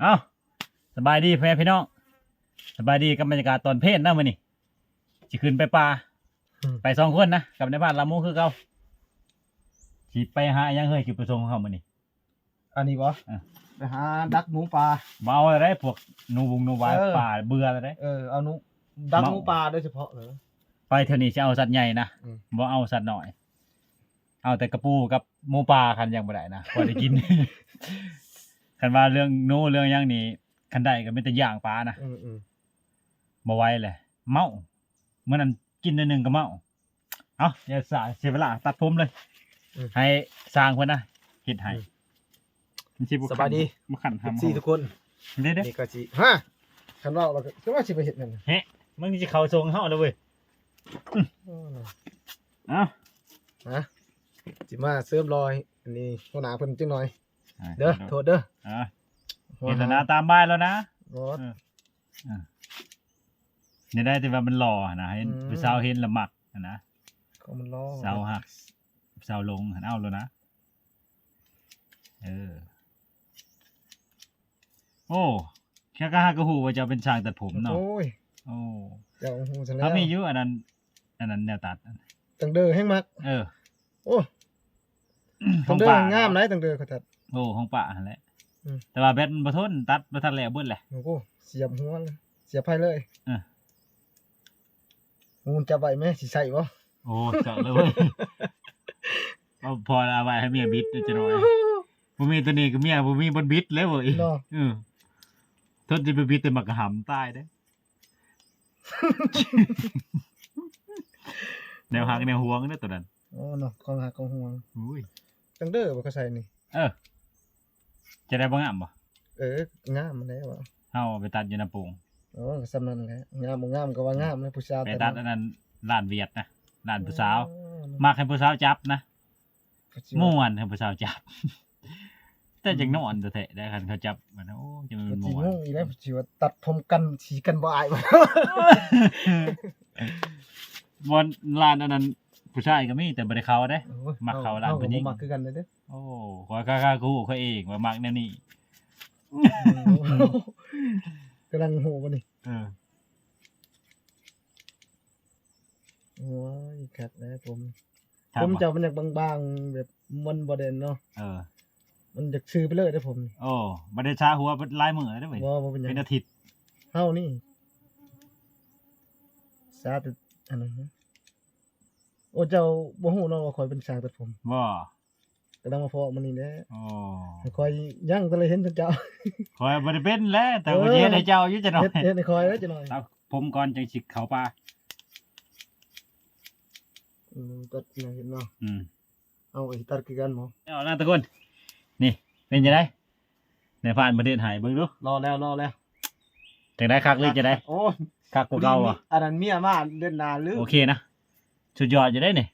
เอ้าสบายดีพ่อแม่พี่น้องสบายดีกับบรรยากาศตอนเพลนนะมื้อนี้สิขึ้นไปป่าอืมไปสองคนนะกับในบ้านลามูคือเก่าสิไปหาอิหยังเฮ้ยจุดประสงค์ของเขามื้อนี้ อันนี้บ่อะ ไปหาดักหมูปลามาเอาอะไรพวกหนูบุงหนูวายเออ ป่าเบื่ออะไร เออเอาหนูดักเมาหมูปลาโดยเฉพาะเหรอ ไปเท่านี้จะเอาสัตว์ใหญ่นะอืม บ่เอาสัตว์น้อย เอาแต่กระปูกับหมูปลาคันยังบ่ได้นะพอได้กิน คันว่าเรื่องหนูเรื่องหยังนี่คันได้ก็มีแต่ย่างปลานะอืมอืมบ่ไหวเลยเมาเมื่อนั้นกินนิดนึงก็เมาเอาอย่าสายเสียเวลาตัดผมเลยให้สร้างเพิ่นนะเฮ็ดให้มันสิบ่สบายดี บ่ขันเอฟทำซีทุกคนเด้เด้นี่ก็สิฮะคันว่าเราก็คิดว่าสิไปเฮ็ดนั่นน่ะเฮ้มันสิเข้าทรงเฮาแล้วเว้ยอ๋อเอ้า นะสิมาเสริมรอย อันนี้หัวหน้าเพิ่นจังหน่อย เด้อโทษเด้ออ่าเห็นแล้วนะตามบ้านแล้วนะบ่เอออะเนี่ยได้แต่ว่ามันหล่อนะให้อืมผู้สาวเห็นและมักนะก็มันรอสาวหักสาวลงหันเอาแล้วนะเออ โอ้แค่ก็ฮักก็หูว่าจะเป็นช่างตัดผมเนาะโอ้ยโอ้เจ้าฮู้ซะแล้วถ้ามีอยู่อันนั้น อันนั้นแนวตัดตังเด้อแฮงมัก เออ โอ้ขตัองงเด้อป่างามหลายตังเด้อเขาตัด โอ้ของป่าหั่นแหละอืม แต่ว่าแบตมันบ่ทนตัดบ่ทันแล้วเบิดแหละ โอ้โหเสียบหัวเลยเสียบไผเลยเอองูจะไหวไหมสิใส่บ่โอ้เจาะเลยเว้ยเอาพอเอาไว้ให้เมียบิดจะหน่อยบ่มีตัวนี้ก็เมียบ่มีบนบิดเลยเว้ยเนาะเออทนจะไปบิดแต่มักกะหำตายเด้ แนวหักแนวห่วงเด้อตัวนั้นอ๋อเนาะของหักของห่วงอุ้ย จังเด้อบ่ก็ใส่นี่เออ จะได้บ่งามบ่เอองามมันแล้วอะเฮาไปตัดอยู่น้ำปรุงอ๋อก็สำนั้นแหละงามบ่งามก็ว่างามนะผู้สาวไปตัดอันนั้นร้านเวียดนะร้านผู้สาวอ๋อมักให้ผู้สาวจับนะผู้สาวม่วนให้ผู้สาวจับ แต่จังนอนแต่แท้ได้คันเขาจับมันโอ้จะมันก็สิม่วนงงอีแล้วสิว่าตัดผมกันสีกันบ่อายบ่บอนร้านอันนั้นผู้ชายก็มีแต่บ่ได้เข้าเด้โอ้ยมักเข้าร้านเฮผู้หญิงก็บ่มักคือกันเลยเด้อ โอ้ขอยค่าค่ากูเขาเองว่ามักแนวนี้กำลังโหบ่นี่เออโอ้ยคัดแล้วผม ถาผมบ่จะมันอยากบางๆ แบบมันบ่เด่นเนาะเออ มันอยากซื้อไปเลยเด้อผมโอ้บ่ได้ชาหัวลายมือได้อเว้ยบ่บ่เป็นหยังเป็นอาทิตย์เฮานี่สาธุอันนั้นนะโอ้เจ้าบ่ฮู้เนาะว่าข่อยเป็นช่างตัดผม บ่ กำลังมาพอมันนี่แหละโอ้ข่อยยังก็เลยเห็นเจ้าขอยบ่ได้เป็นแหล้วแต่เออบ่สิเฮ็ดให้เจ้าอยู่จะหน่อยเฮ็ดเฮ็ดให้ข่อยแล้วจังหน่อยเอาผมก่อนจังสิเข้าป่าอืมตัดนะเห็นเนาะอืมเอาไอ้ตัดคือกันหมอเอาล่ะทุกคน นี่ เป็นจังได๋ในผ่านประเทศไทยเบิ่งดูรอแล้วรอแล้วจังได๋คักหรือจังได๋โอ้ยคักกว่าเก่าบ่อันนั้นเมียมาเดินหนาหรือโอเคนะสุดยอดจะได้นี่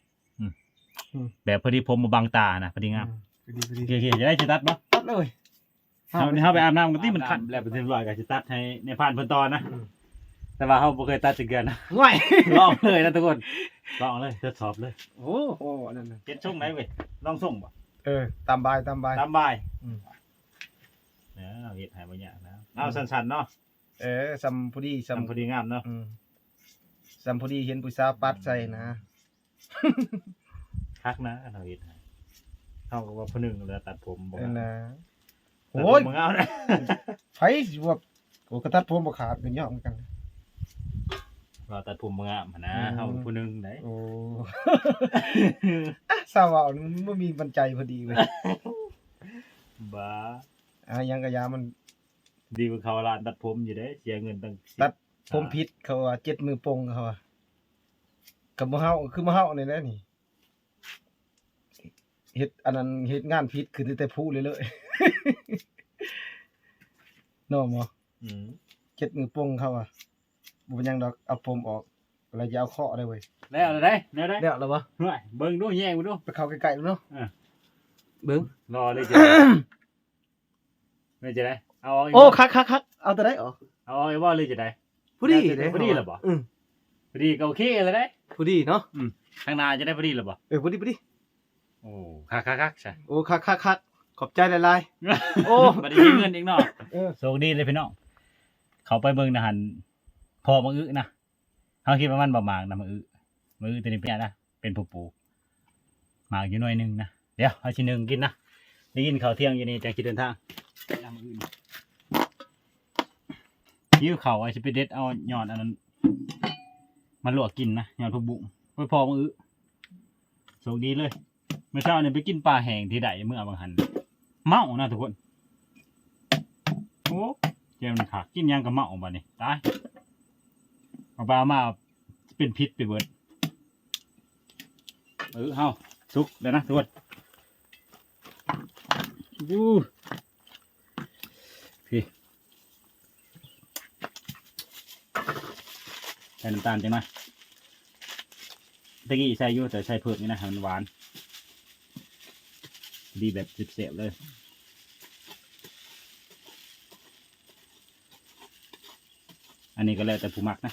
อืมอืม แบบพอดีผมมาบังตานะพอดีงามพอดีพอโอดีเคโอเคจะได้สิตัดบ่ตัดเลยเฮาเฮาไปอาบน้ำกันที่มันขันแล้วเป็นเรียบร้อยก็สิตัดให้ในผ่านเพิ่นตอนนะ อืมแต่ว่าเฮาบ่เคยตัดจักเกือนนะ ง่วยลองเลยนะทุกคนลองเลยทดสอบเลยโอ้โหอันนั้นน่ะเฮ็ดส่งไหนเว้ยลองส่งบ่เออตามบายตามบาย ตามบ่ายอืมเออเฮ็ดให้บ่ยากนะเอาสั้นๆเนาะเออซัมพอดีซัมทำพอดีงามเนาะ อืมซัมพอดีเห็นผู้สาวปัดใส่นะ คักนะเฮาเฮ็ดให้เฮาก็ว่าผู้หนึงเลยตัดผมบ่เออนะโอ้โอ้ยยบ่งามนะไผสิว่าโอ้กระตัดผมบ่ขาดเป็นยอดเหมือนกันว่าตัดผมบ่งามหั้นนะอืมเฮาผู้หนึงได้โอ้ อะสาวเอามันบ่มีปัญจัยพอดีเว้ยบ้าอะยังกะยามัน ดีกว่าเขาร้านตัดผมอยู่เด้เสียเงินตั้งตัด ผมผิดเขาว่าเจ็ดมือปงเขาว่ากับบ่เฮาคือบ่เฮานี่แหละนี่ เฮ็ดอันนั้นเฮ็ดงานผิดคือแต่ผู้เลยเลย น้องบ่อืมเจ็ดมือปงเขาว่าบ่เป็นหยังดอกเอาผมออกแล้วจะเอาเคาะได้เว้ยแล้วอะไรได้แล้วได้แล้วแล้วบ่เฮ้ยเบิ่งดูแย่งดู ไปเข้าใกล้ๆแล้วเนาะอะเบิ่งรอเลยจ้ะไม่จะได้เอาออกกโอ้บ่คักๆๆเอาแต่ได้ออกเอาออกอีกบ่เลยจะได้ ผู้ดีได้ผู้ดีเหรอบ่ อืมพอดีก็โอเคเลยได้ ผู้ดีเนาะข้างหน้าจะได้พอดีหรือบ่เออผู้ดีผู้ดี โอ้คักคักคักใช่โอ้คักคักคักขอบใจหลายๆ โอ้บ่ได้มีเงินอีกเนาะเออโชคดีเลยพี่น้องเขาไปเบิ่งนะหันพอมาอึนะเขาคิดว่ามันบ่หมากนะมาอึมาอึตัวนี้เป็นไงนะเป็นผู้ปลูกหมากอยู่หน่วยหนึงนะเดี๋ยวเอาชิ้นหนึ่งกินนะได้กินข้าวเที่ยงอยู่นี่จังคิดเดินทางนำมาอึนี่ยิ้วเข่าวไอ้สิไปเด็ดเอายอดอันนั้นมาลวกกินนะยอดผักบุ้งไปพอมาอึโชคดีเลย เมื่อเช้าเนี่ยไปกินปลาแห้งที่ใดเมื่อบางหันเมานะทุกคนโอ้เจมันขากินยังกับเมาบ่นี่ตายเอาปลามาเป็นพิษไปเบิดเออเฮาสุกแล้วนะทุกคนวู้พี่ใส่น้ำตาลจังไหมตะกี้ใส่ยู่แต่ใส่เพิ่มนี่นะมันหวาน ดีแบบเสียบๆเลยอันนี้ก็แล้วแต่ผู้มักนะ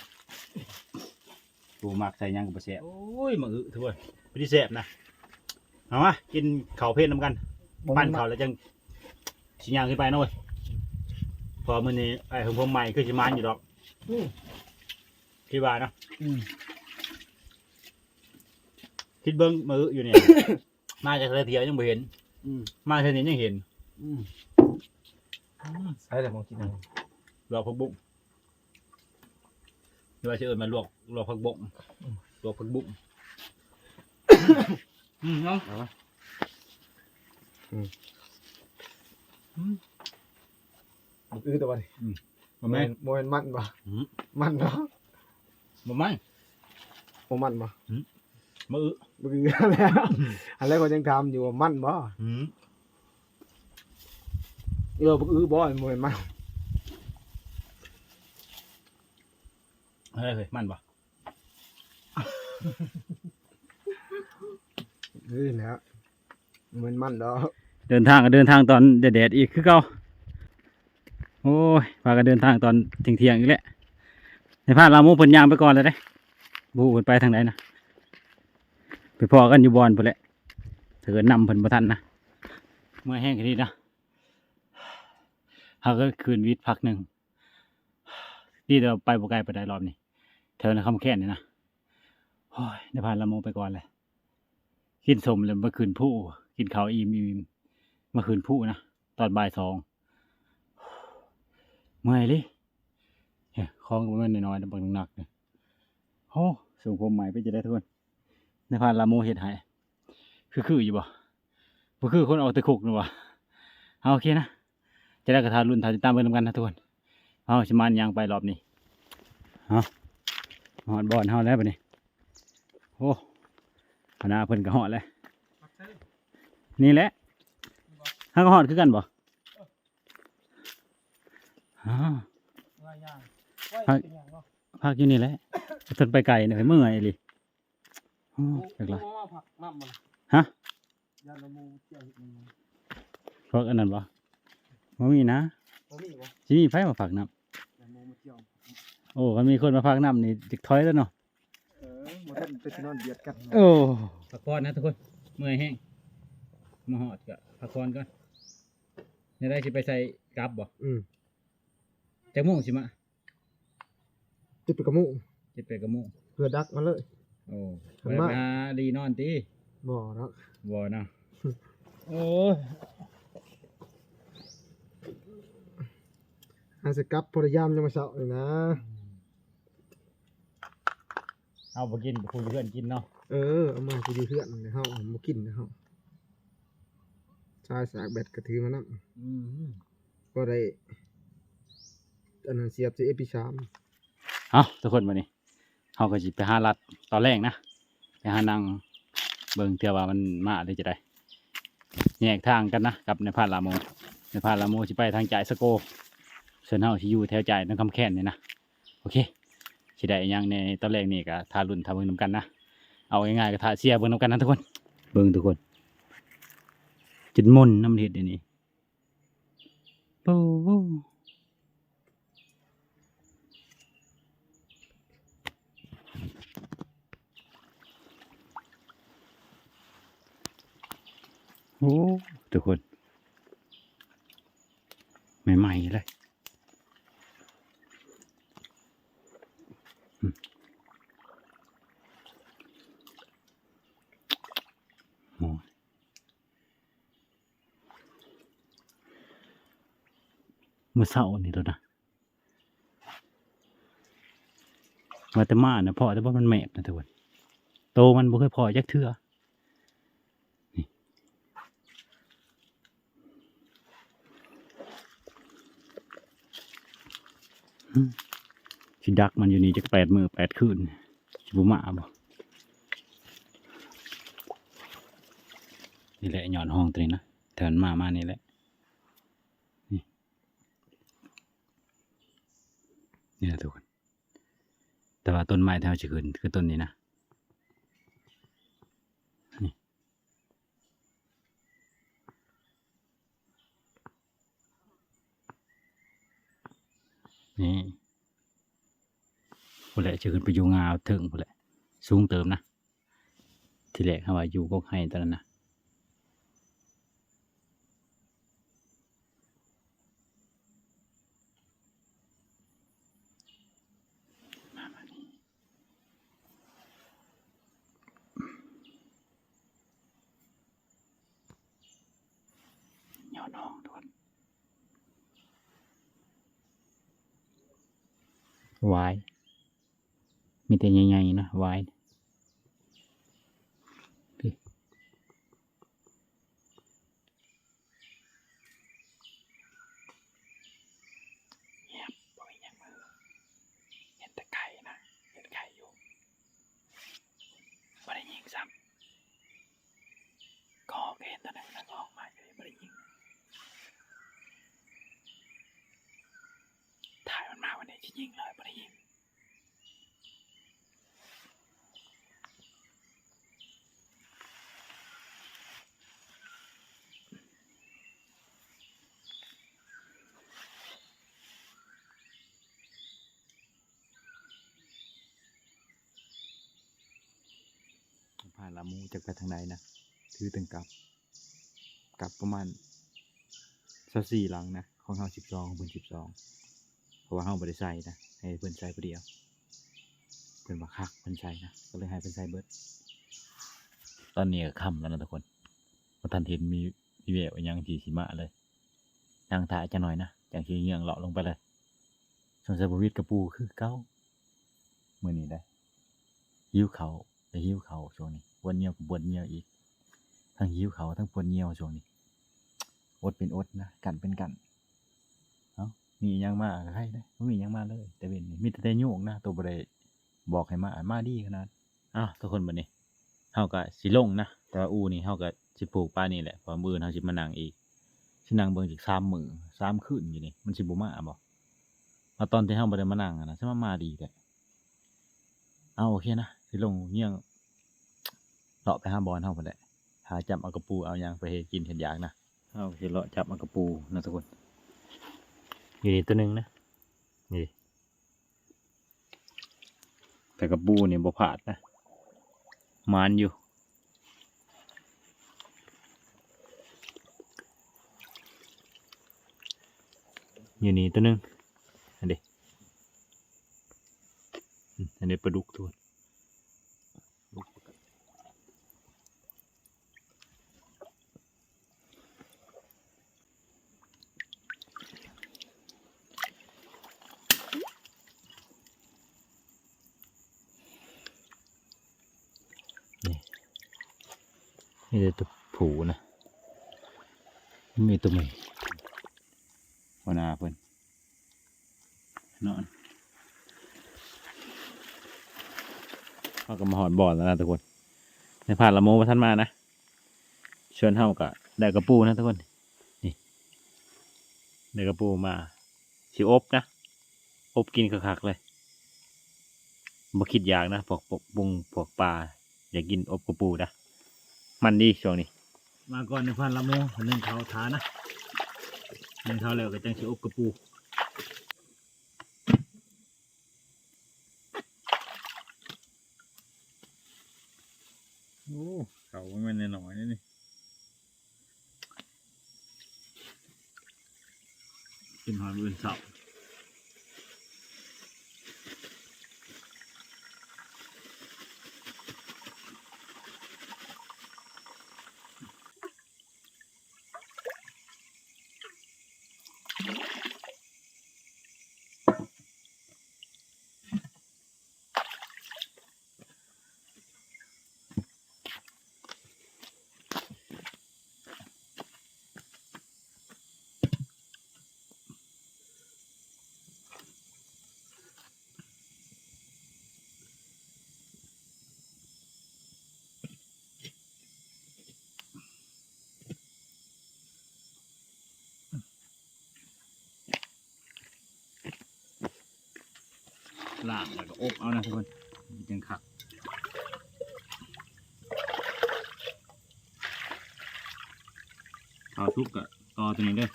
ผู้มักใส่หยังกับเสียบโอ้ยมาอึทุกคนพอดีเสียบนะเอามากินข้าวเพลน้ำกัน ปั้นข้าวแล้วจังชิยางขึ้นไปนะเว้ยพอมื้อนี้ไอ้ของผมใหม่คือชิมานอยู่ดอกอืมพี่ว่าเนาะอืมคิดเบิ้งมืออยู่เนี่ยมาจากทะเลเทียวยังไม่เห็น อืมมาเทานี้ยังเห็นอืมใช่แต่มองกินเอาลวกผักบุ้งหรือว่าจะเอิญมาลวกลวกผักบุ้งลวกผักบุ้งอืมเนาะเอาวะมันอื้อแต่ว่ามาไหมโมเมนมันปะอืมมันเนาะมาไหมโมมันปะมาอึมันอื้อแล้วอันแรกก็ยังทำอยู่ว่ามันบ่อืมเออมันอื้อบ่โมเมนมันเฮ้ยเฮ้ยมันปะอื้อแล้วโมเมนมันดอกเดินทางก็เดินทางตอนแดดๆอีกคือเก่าโอ้ยพากันเดินทางตอนเที่ยงๆอีกแล้วในพาเราโมเพิ่นยางไปก่อนเลยเด้บูเพิ่นไปทางไหนนะ ไปพอกันอยู่บอนพุ่นแหละเถือนำเพิ่นบ่ทันนะเมื่อแห้งแค่นี้นะเขาก็คืนวิทย์พักหนึ่งที่เราไปบ่ไกลไปได้รอบนี้แถวในคำแค่นนี่นะโอ้ยในพาเราโมไปก่อนเลยกินสมเลยเมื่อคืนผู้ กินข้าวอิ่มอิ่มเมื่อคืนผู้นะตอนบ่ายสองเมื่อยเลยเฮ้ยคล้องก็ไม่น้อยๆนะบางหนักเลยโอ้ส่งผมใหม่ไปจะได้ทุกคน ในพานลาโมเห็ดใหายคือคืออยู่บ่บ่คือคนเอาแตะคุกนะวะเอาโอเคนะ จะได้กระทารุ่นทาติดตามไปนำกันนะทุกคนเอาชิมานยางไปรอบนี้เอาหอดบอลเฮาแล้วปะนี่โอ้หน้าเพิ่นก็หอดเลยนี่แหละห้างก็หอดคือกันบ่อ้าวว่าย่างพักพักอยู่นี่แหละทนไปไกลหน่อยเมื่อยเลย โอ้จักละผักมั่มมันฮะยาละมูเจียวเห็ดมันพวกอันนั้นบ่บ่มีนะบ่มีบ่สิมีไผมาฝากน้ยาละมูมาเจียวำโอ้คันมีคนมาฝากน้ำนี่จิกถอยแล้วเนาะเออบ่ทันไปสินอนเบียดกันโอ้พักผ่อนนะทุกคนเมื่อยแห้งมาหอดก็พักผ่อนก่อนจะได้สิไปใส่กลับบ่อืมจักโมงสิมาติดไปกระมุเจ็ดแปดกะโมงเพื่อดักมาเลย โอ้ขัไปนมาหาดีนอนติบ่เนาะบ่เนาะโอ้ยอันสกับพยายามยังมาเช้าเลยนะเอาบ่กินบ่คุยเพื่อนกินเนาะเออเอามากูอยู่เพื่อนเดี๋ยวเฮาเอามากินเดี๋ยวเฮาชายสากแบตกระถือมานํอืมก็ได้อันนั้นเสียบจะเอพีสามเอาทุกคนวันนี้ เขาก็จิไปหารัดตอนแรกนะไปหานางเบิ่งเทือว่ามันมาได้จะได้แยกทางกันนะกับในพาลาโมในพาลาโมสิไปทางจ่ายสโกส่วนเฮาสิอยู่แถวจ่ายน้ำคำแค้นเนี่ยนะโอเคสิได้ยังในตอนแรกนี่ก็ทารุ่นทาเบิ่งนํกันนะเอาง่ายๆก็ทาเสียเบิ่งนํกันนะทุกคน เบิ่งทุกคนจินมนน้ำเฮ็ดเดี๋ยวนี้โอ้ โอ้ทุกคน ใหม่ๆเลยอืมโอ้ยเมื่อเช้านี่แล้วนะมาแต่มานะพอแต่ว่ามันแมบนะทุกคนโตมันบ่เคยพอจักเทื่อ สิดักมันอยู่นี่จะแปดมือแปดคืนสิบุมาบ่นี่แหละหย่อนห้องตัวนี้นะแถนมามานี่แหละนี่นี่แหละทุกคนแต่ว่าต้นไม้ที่เราจะขึ้นคือต้นนี้นะ นี่พุ่นแหละจะขึ้นไปอยู่งาถึงพุ่นแหละสูงเติมนะ ที่แรกเขาว่าอยู่ก็ให้ตอนนั้นนะมามานี่ย่อน้องทุกคนวาย มีแต่ใหญ่ๆนะวายพี่เงียบบ่มีหยังมือเห็นแต่ไก่นะ เห็นไก่อยู่บ่ได้ยิงซ้ำก็เห็นแตอนนั้นแล้วก็ออกมาอยู่บ่ได้ยิง ถ่ายมันมาวันนี้จะ ยิงเลยบ่ได้ยิงผ่านลามูจากไปทางไหนนะ ถือตึงกลับ กลับประมาณสักสี่หลังนะ ของเฮาสิบสองของเพิ่นสิบสอง ราะว่าเฮาบ่ได้ใส่นะให้เพิ่นใส่ผู้เดียวเพิ่นว่าคักเพิ่นใส่นะก็เลยให้เพิ่นใส่เบิดตอนนี้ก็ค่ำแล้วนะทุกคนบ่ทันเห็นมีมีแววอิหยังที่สิมาเลยนั่งถ่ายจังหน่อยนะจังสิเงี่ยงเลาะลงไปเลยสงสัยบวิดกระปูคือเก่ามื้อนี้ได้หิ้วเขาไปหิ้วเขาช่วงนี้ปวดเหนียวก็ปวดเหนียวอีก ทั้งหิ้วเขาทั้งปวดเหนียวช่วงนี้อดเป็นอดนะกันเป็นกัน มียังมาก็ให้ได้ม่มียังมาเลย แต่เป็นนี่มีแต่แต่โยกนะตัวบริบอกให้มามาดีขนาดอ้าวทุกคนบัดนี้เฮาก็สิลงนะแต่ว่าอูนี่เฮาก็สิปลูกป้านี่แหละเพอมื้อเฮาสิมานั่งอีกสินั่งเบิ่งอีก3มื้อ3คืนอยู่นี่มันสิบ่มาบ่เอาตอนที่เฮาบ่ได้มานั่งอะนะสิมามาดีแท้เอาโอเคนะสิลงเงี้ยงเลาะไปหาบอลเฮาไปแหละหาจับเอากระปูเอาหยังไปเฮ็ดกินเห็ดยากนะเอาสิเลาะจับเอากระปูนะทุกคน อยู่นี่ตัวหนึ่งนะ นี่ แต่กระปูเนี่ยบ่พาดนะ มานอยู่ อยู่นี่ตัวหนึ่งอันเดอืมอันนี้ปลาดุกทุกคนดุกปกตินี่นี่เป็นตัวผูนะมีตัวเมียหัวหน้าเพิ่นนอน เขาก็มาหอด บอนแล้วนะทุกคนในผ่านละโมมาท่านมานะชวนเท่ากับได้กระปูนะทุกคนนี่ได้กระปูมาสิอบนะอบกินคักๆเลยบ่คิดอยากนะพวกพวกปุงพวกปลาอยากกินอบกระปูนะมันดีช่วงนี้ มาก่อนในผ่านละโมหนึ่งเขาทานะหนึ่งเขาแล้วก็จังสิอบกระปู โอ้เขาไม่แน่นอนนี่นี่ขึ้นหอยมือเสา ลากแล้วก็อบเอานะทุกคนจังขักข้าวทุกกะต่อตัวนี้เด้อ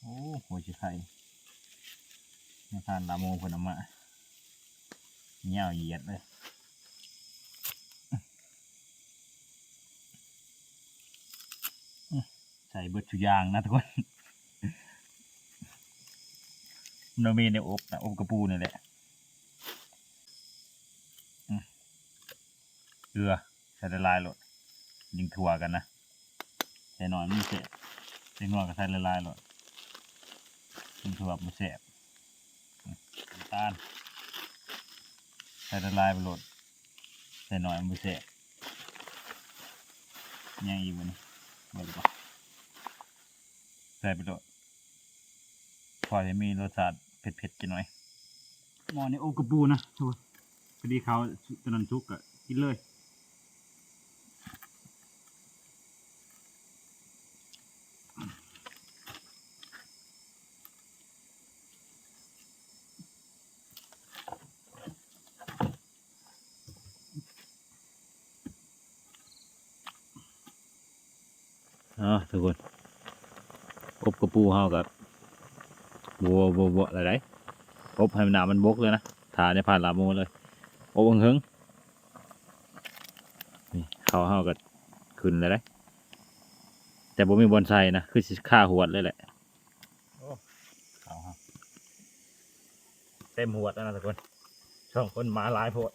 โอ้โหชิ ไข่ไม่ทานลาโมผลม้เงี้ยวเหยียดเลยใส่เบิดทุกอย่างนะทุกคนโนมีในอบนะอบกระปูนี่แหละเกลือใส่ละลายหลดยิงถั่วกันนะใส่หน่อยมันเสร็จใส่หน่อยก็ใส่ละลายหลด ยิงถั่วมันเสร็จน้ำตาลใส่ละลายไปหลดใส่หน่อยมันเสร็จยังอีกวันนี้หมดปล่าใส่ไปโหลดพอจะมีรสชาติเผ็ดๆกินหน่อยหมอนี่โอกระปูนะทุกคนพอดีเขาตอนนั้นทุกอะกินเลย อ๋อทุกคน อบกระปู เฮากับบัวบัวบัวอะไรได้อบให้มันหนามันบกเลยนะทาในผ่านลาโมเลยอบเฮงนี่เขาเฮากัขึ้นเลยได้แต่บ่มีบอนไซนะคือสิฆ่าหวดเลยแหละเต็มหัวแล้วนะทุกคนช่องคนมาหลายโพด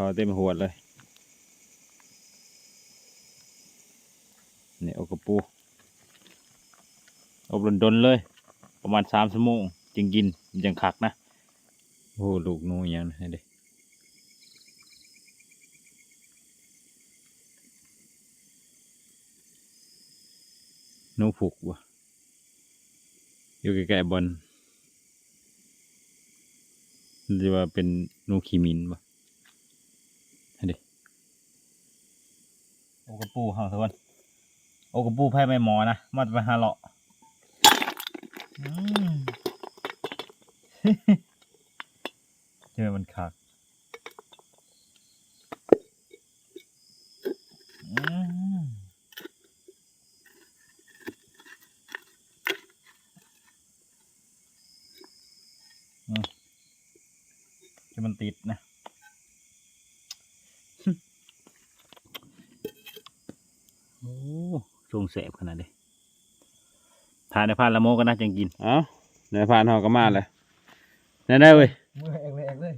เขาเต็มหัวเลยนี่เอกระปู อบดนเลย ประมาณสามชั่วโมงจึงกินมันจังคักนะ โอ้ลูกหนูอย่างนี้เด้นูผูกวะอยู่ใกล้ๆบอลหรือว่าเป็นนูขีมินวะเด้โอ้ กระปูเฮาทุกคนโอกระปูไพ่ไม่หมอนะมาจะไปหาเลาะเจอมันขากมอืมจะมันติดนะ โอ้ทรงแสบขนาดนี้ทานในพานละโมก็น่าจังกิน เอ้าในพานเฮาก็มาเลยได้ได้เว้ยมือแอกเลยแอกเลย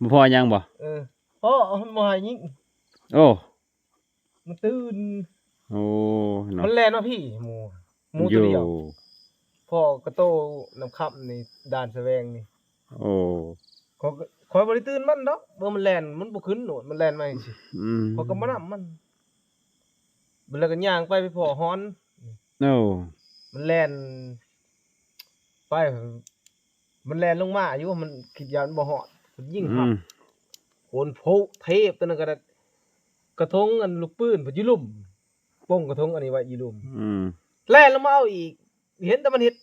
บ่พอยังบ่ เออโอ้มันมายิงโอ้ มันตื่น โอ้เนาะมันแลนมาพี่หมูหมูตัวเดียวอยู่พ่อกระโตน้ำคับนี่ด่านแสวงนี่โอ้ขอยก็คอยบริตื่นมันดอกเมื่อมันแลนมันบ่ขึ้นโหนดมันแลนมาจังซี่อืมพอยก็มานํมันมันแล้วก็ย่างไปไปพอฮ้อน โอ้ มันแลนไปมันแลนลงมาอยู่ว่ามันคิดยานบ่ฮอดมันยิงอืหับมโคนโพเทพตัวนั้นก็ได้กระทงอันลูกปืนพออยู่ลุ่มป้งกระทงอันนี้ไว้อยู่ลุ่มอืมแล่นลงมาเอาอีก เห็นแต่มันเฮ็ด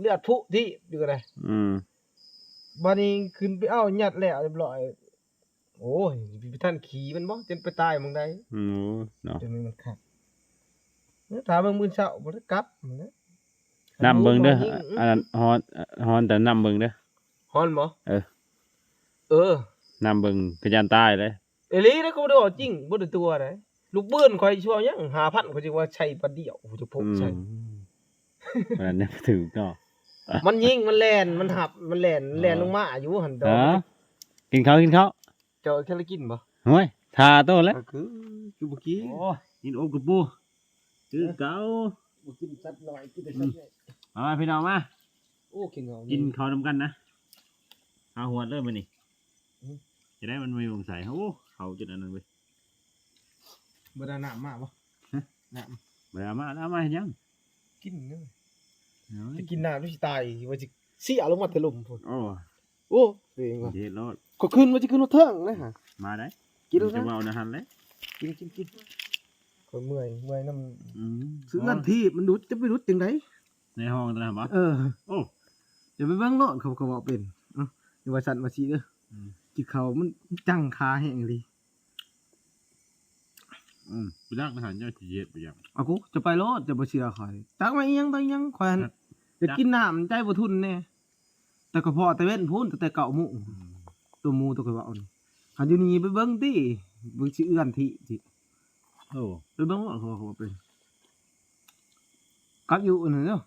เลือดพุที่อยู่กันเลยอืมบัดนี้ขึ้นไปเอายัดแล้วเรียบร้อยโอ้ยพี่ท่านขี่มันบ่จนไปตายหมึงได้อืมเนาะจนมันขาดเออ ถามเบิ่งมื้อเช้าบ่ได้กลับมันนะนำเบิ่งเด้อยิอันนั้นฮอนฮอนแต่นำเบิ่งเด้อฮอนบ่เออ เออนำเบิ่งกระยานใต้เลยเอหลีนะกูบ่ได้บอกจริงบ่ได้ตัวไหนลูกปืนข่อยสิว่าหยัง5,000ข่อยสิว่าใช้ปะเดียวกูจะพกอืมใช้วันนั้นยังบ่ถึงเนาะมันยิงมันแล่นมันหับมันแล่นแล่นลงมาอยู่หั่นดอฮะกินข้าวกินข้าวเจ้าแค่ละกินบ่เฮ้ยทาโตแล้วก็คือคือบ่กินโอ้กินโอบกับปู คือเก่าบ่กินสัตว์น้อยกินแต่สัตว์ใหญ่เอามาพี่น้องมา โอ้กินเหงากิกินข้าวนำกันนะข้าวหัวเริ่มมานี่อืมจะได้มันไม่วงใส่โอ้เขาจุดอันนั้นเว้ยบ่ได้น้ำมาบ่ฮะน้มาเอามาเอามาเห็นยังำกินเด้อเอาจะกินน้ำด้วยสิตายว่าสิเสียลงมาแต่ลมพุ่นโอ้โอ้เองว่ะเด็ดรอดก็ขึ้นว่าสิขึ้นรถเทิงนะฮะมาได้กินแล้วจะนะเบานะฮันเลยกินกินกิน ก็เมื่อยเมื่อยน้ำอืมซื้ออันที่มันดุดจะไปดุดจังไดในห้องตอนนั้นปะเออโอ้อย่าไปเบิ่งโลดเขาเขาบอกเป็นเอ้าอย่าว่าสั่นว่าสิเด้ออืมจิเขามันจังคาแห้งเลยอืมไปรักอาหารเจ้าจีเย็ดไปยัง เอากูจะไปโลดจะบ่เชื่อข่อยจักมาอีหยังไปอีหยังข่อยหั่นครับ จะกินน้ำใจบ่ทุนแน่แต่ก็พอแต่เว้นพูนแต่แต่เก่าหมู่ตัวหมู่ตัวข่อยว่าเอานี่หันอยู่นี่ไปเบิ่งติเบิ่งสิเอื้อนที่สิ โอ้ไปเบิ่งว่าเขาเขาเป็นกับอยู่อันนั้นเนาะ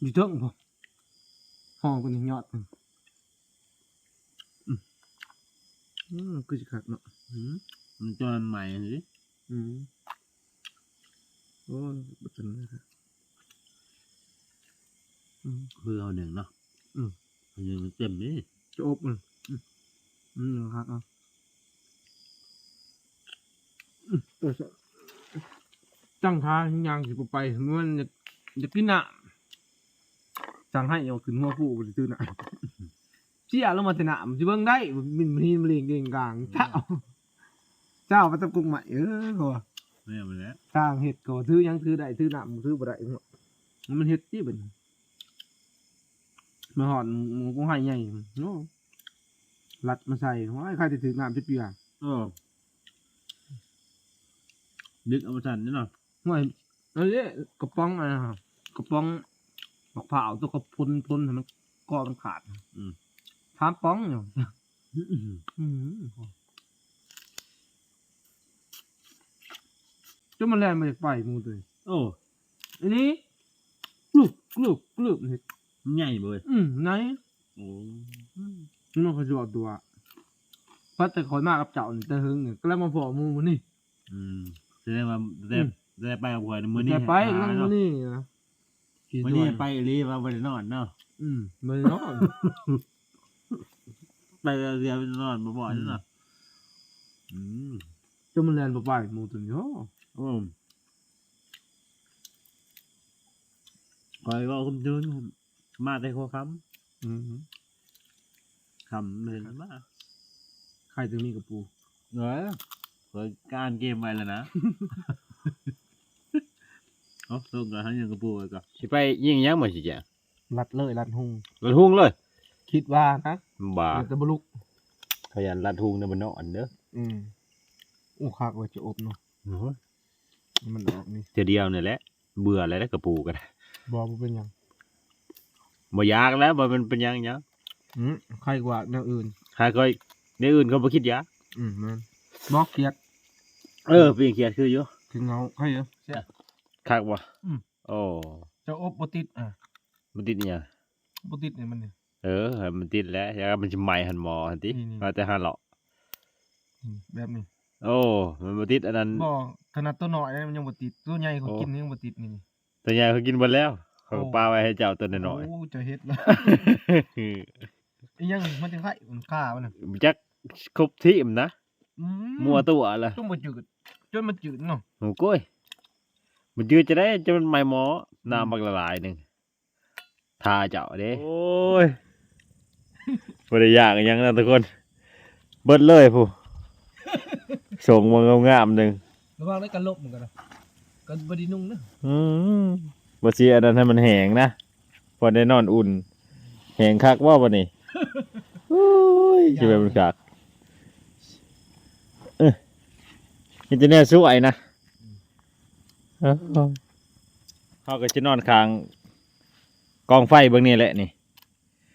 อยู่เทิงพอห้องคนนี้ยอดอืมอืมคือสิคักเนาะอืมมันจอนใหม่สิอืมโอ้ยบ่ทันเลยครับอืมเพื่อเอาหนึ่งเนาะอืมอันนี้มันเต็มนี่จะอบมันอืมอืมครับเอาอืมเออ จังท้าหิ้งยางสิบไปมันจะจะกินน้ำจังให้เอาขึ้นหัวผู้บ่ได้ตื่นน่ะเชี่ยลงมาแต่น้ำสิเบิ่งได้มันมันมันเลียงเก่งกลางเจ้าเจ้ามาตะกุกใหม่เออก็ว่าไม่เอาไปแล้วสร้างเห็ดก็ถือยังถือได้ถือหน้ำถือบ่ได้เนาะมันเห็ดที่เป็นมาหอนหมูกุ้งไห้ใหญ่เนาะรัดมาใส่ว่าใครจะถือหน้ำจะเปียกโอ้ ดึกเอามาสั่นนี่เนาะว่าเอ้ยกระป๋องอะไรนะครับกระป๋องมะพร้าวตัวกระพุนพุนให้มันก้อมันขาดอืม ถามป๋องอยู่อื้อหืออืมจนมันแล่นมาจากไปหมูตัวนี้โอ้อันนี้กลุบกลุบกลุบนี่มันใหญ่เว้ยอืมไหน โอ้นี่มันเขาจะเอาตัวเพราะแต่คอยมากกับเจ้านี่แต่หึงเนี่ยก็แล้วมาพอหมูมันนี่อืม แสดงว่าได้อืมได้ไปกับหวยในมือนี้แต่ไปหานั่งเนาะมื้อนี่นะมือนี้ไปอีหลีว่าไปนอนเนาะอืมไม่นอนไปเรียนไปนอนบ่บ่อยๆนั่นน่ะอืมจนมันแล่นมาไปหมูตัวนี้โอ้โอ้คอยว่าคุมจืนมาแต่ข้อคอืมำคำเลยมาใครจะมีกับปูเฮ้ย คอยการเกมไปแล้วนะ เอาส่งกันให้ยังกระปูไปก่อนสิไปยิงยังบ่สิจ้ะรัดเลยรัดหุงรัดหุงเลยคิดว่านะบ่าเดี๋ยวจะบลุก ขยันรัดหุงเนี่ยมันเนาะอันเด้ออืมอู้คักว่าจะอบเนาะโอ้ยมันออกนี่เทื่อเดียวนี่แหละ เบื่ออะไรแล้วกระปูกันบอบ่เป็นหยังบ่อยากแล้วบ่เป็นเป็นหยังหยังอืมใครกว่าแนวอื่นหาก้อยในอื่นเขาบ่คิดอยากอืมแมันบอกเกียด เออเปลี่ยนเขียดคืออยู่ถึงเงาใครเยอะเสียคักบ่อืม โอ้จะอบบ่ติดอะมันติดเนี่ยงบ่ติดเนี่ยมันเนี่ย เออให้มันติดแล้วอยากมันสิใหม่หันหมอหันตินี่ๆ มาแต่หันเหรออืมแบบนี้โอ้มันบ่ติดอันนั้น บ่ขนาดตัวน้อยนะมันยังบ่ติดตัวใหญ่เขาโอ้ กินยังบ่ติดนี่ตัวใหญ่เขากินหมดแล้วเขาก็โอ้ ปาไว้ให้เจ้าตัวน้อยโอ้จะเฮ็ดแล้วๆอีหยังมันจังไข่มันฆ่ามันน่ะ จักครบทีมนะอื มัวตัวละจนบ่จืดจนมันจืดเนาะโอ้โก้ยมันยืดจะได้จะมันใหม่หมอน้ำบักละลายหนึงทาเจ้าเด้โอ้ยบ่ได้ยากอิหยังนะทุกคน เบิดเลยผู้ส่งมางามๆหนึงระวังได้กันลบเหมือนกันนะกันบ่ได้นุ่งนะอืมบ่สิอันนั้นให้มันแห้งนะพอได้นอนอุ่น แหงคักว่าบ่นี่โอ้ยสิไปมันคักเออ กินจะแน่สวยนะเอ้าเฮาก็จะนอนค้างกองไฟเบิ่งนี่แหละนี่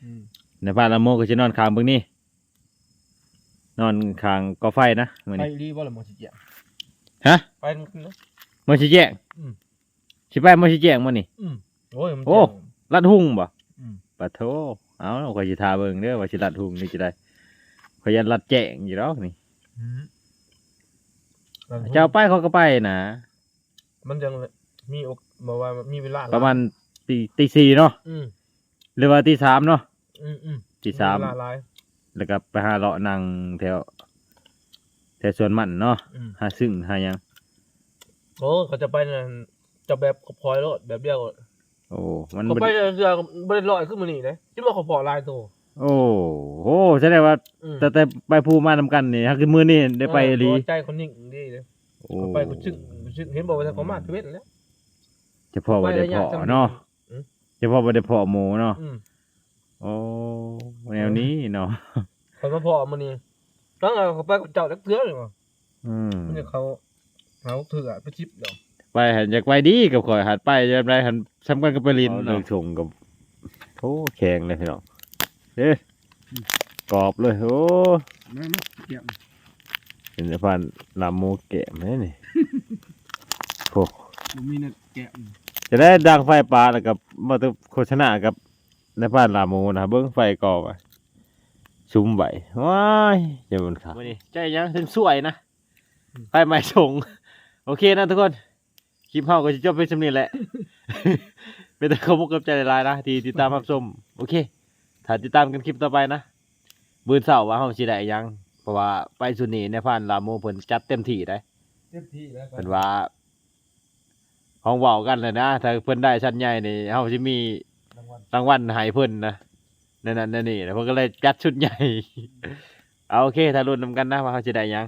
อืมในบ้านละโมก็จะนอนค้างเบิ่งนี่นอนค้างกองไฟนะมื้อไปนี้รีบ่ล่ะหมอสิเจียฮะไปนั่นนะมื้อสิแจ้งอืมสิไปมื้อสิแจ้งมื้อนี่อืมโอ้ยมันโอ้แจ้งลัดหุ่งบ่อืมปะโถเอาข่อยสิทาเบิ่งเด้อว่าสิลัดหุ่งนี่จะได้ข่อยยันลัดแจ้งอยู่ดอกนี่ อืมเจ้าไปเขาก็ไปนะมันยังมีโอกบอกว่ามีเวลาประมาณตีตีสี่เนาะอืมหรือว่าตีสามเนาะอืมอืมตีสามเวลาหลายแล้วก็ไปหาเลาะนั่งแถวแถวสวนมันเนาะอืมหาซึ่งหาหยัง โอ้เขาจะไปนั่นจะแบบกระพลอยรถแบบเดียวโอ้มันเขาบ่ไปได้เรือบ่ได้ลอยขึ้นมานี่นะที่ว่าเขาพอลายตัวโอ้โหแสดงว่าอืมแต่แต่ไปภูมานำกันนี่ฮักคือมื้อนี้ได้ไปอีหลีเออใจคนนิ่งดีเลย โอ้เขาไปกูชึ่งกูชึ่งเห็นบอกว่าจะเขามาทเวทแล้ว เฉพาะว่าได้ไประยะพอจำกัดเนาะอืม เฉพาะว่าได้พอหมูเนาะอืมโอ้แนวนี้เนาะเขามาพอมานี่ตั้งแต่เขาไปกับเจ้าจักเทือเลยว่ะอืมมันจะเขาเขาเถื่อไปชิปเดี๋ยว ไปหันอยากไปดีกับข่อยหัดไปจะไปหันสำคัญกับไปลินเอาเนเลิอะกชงกับโอ้แข็งเลยพี่น้องเด้กรอบเลยโอ้ มามาเกี่ยม เป็นสะพานลำโมแกะไหมนี่ โอ้มันมีเนี่ยแกะจะได้ดังไฟปลาแล้วกับมาตุโฆษณากับในบ้านลาโมนะเบิ้งไฟก่อไปซุ้มไหวว้ายเจะบนขาวันนี้ใจยังถึงสวยนะไฟใหม่ส่งโอเคนะทุกคน คลิปเฮาก็จะจบไปสำนี้แหละ เป็นแต่ขอบคุณกับใจหลายๆนะ ที่ติดตามรับชม โอเค ถ้าติดตามกันคลิปต่อไปนะบืนเสาร์ว่าเฮาสิได้หยังเพ ราะว่าไปสุนีในพานลาโมเพิ่นจัดเต็มที่ได้เต็มที่แล้วเพิ่นว่าห้องเว้ากันเลยนะถ้าเพิ่นได้ชั้นใหญ่นี่เฮาสิมีรางวัลรางวัลให้เพิ่นนะนั่นนั่นนั่นนี่แล้วเพิ่นก็เลยจัดชุดใหญ่เอาโอเคถ้ารุ่นนำกันนะว่าเฮาสิได้หยัง